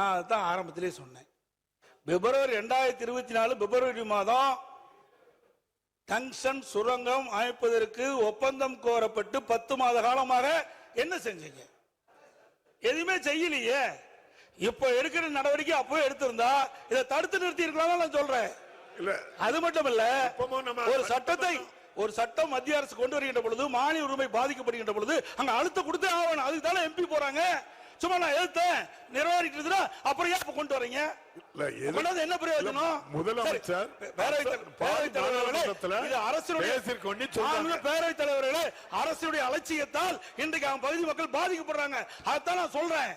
நான் அதான் ஆரம்பத்திலே சொன்னேன். பிப்ரவரி ரெண்டாயிரத்தி இருபத்தி நாலு பிப்ரவரி மாதம் டங்ஷன் சுரங்கம் அமைப்பதற்கு ஒப்பந்தம் கோரப்பட்டு பத்து மாத காலமாக என்ன செஞ்சீங்க? எதுவுமே செய்யலையே. இப்ப எடுக்கிற நடவடிக்கை அப்பவே எடுத்திருந்தா இதை தடுத்து நிறுத்தி இருக்கலாம் நான் சொல்றேன். இல்ல. அது மட்டும் இல்ல ஒரு சட்டத்தை ஒரு சட்டம் மத்திய அரசு கொண்டு வருகின்ற பொழுது மானிய உரிமை பாதிக்கப்படுகின்ற பொழுது அங்க அழுத்த கொடுத்தே ஆகணும். அதுக்கு தானே எம்பி போறாங்க. சும்மா நான் எதிர்த்தேன் நிறைவேறிட்டு அப்புறம் ஏன் இப்ப கொண்டு வரீங்க? என்ன பிரயோஜனம்? முதலமைச்சர் சரி, பேரவைத் தலைவர், பேரவைத் தலைவர்களே, பேரவைத் தலைவர்களே அரசுடைய அலட்சியத்தால் இன்றைக்கு அவங்க பகுதி மக்கள் பாதிக்கப்படுறாங்க. அதான் நான் சொல்றேன்.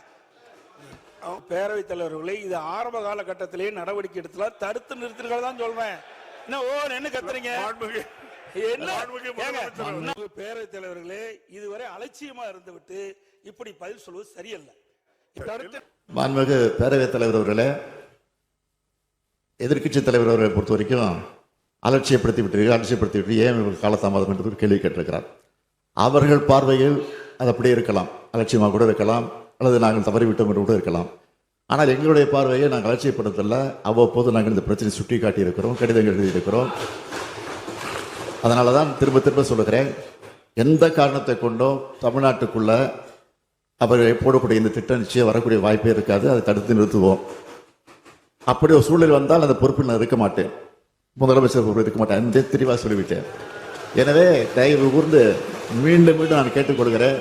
பேரவைத் தலைவர்களே இது ஆரம்ப காலகட்டத்திலேயே நடவடிக்கை எடுத்துல தடுத்து நிறுத்தினர்கள் தான் சொல்றேன். என்ன ஓ என்ன கத்துறீங்க? என்ன? பேரவைத் தலைவர்களே இதுவரை அலட்சியமா இருந்துவிட்டு இப்படி பதில் சொல்வது சரியல்ல. மாண்புமிகு பேரவைத் தலைவர் அவர்களே எதிர்க்கட்சி தலைவர் அவர்களை பொறுத்த வரைக்கும் அலட்சியப்படுத்தி விட்டு அலட்சியப்படுத்தி விட்டு ஏன் இவர்கள் காலதாமதம் என்று ஒரு கேள்வி கேட்டிருக்கிறார். அவர்கள் பார்வையில் அது அப்படியே இருக்கலாம் அலட்சியமாக கூட இருக்கலாம் அல்லது நாங்கள் தவறிவிட்டோம் என்று கூட இருக்கலாம். ஆனால் எங்களுடைய பார்வையை நாங்கள் அலட்சியப்படுத்தல அவ்வப்போது நாங்கள் இந்த பிரச்சனை சுட்டி காட்டியிருக்கிறோம் கடிதங்கள் எழுதியிருக்கிறோம். அதனால தான் திரும்ப திரும்ப சொல்லுகிறேன் எந்த காரணத்தை கொண்டும் தமிழ்நாட்டுக்குள்ள அவர் போடக்கூடிய இந்த திட்டம் நிச்சயம் வரக்கூடிய வாய்ப்பே இருக்காது அதை தடுத்து நிறுத்துவோம். அப்படி ஒரு சூழல் வந்தால் அந்த பொறுப்பில் நான் இருக்க மாட்டேன். முதலமைச்சர் பொறுப்பில் இருக்க மாட்டேன். அந்த தெளிவாக சொல்லிவிட்டேன். எனவே தயவு கூர்ந்து மீண்டும் மீண்டும் நான் கேட்டுக்கொள்கிறேன்.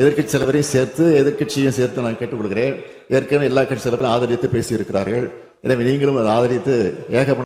எதிர்க்கட்சி தலைவரையும் சேர்த்து எதிர்கட்சியும் சேர்த்து நான் கேட்டுக்கொள்கிறேன். ஏற்கனவே எல்லா கட்சி தலைவரும் ஆதரித்து பேசியிருக்கிறார்கள். எனவே நீங்களும் அதை ஆதரித்து ஏகமன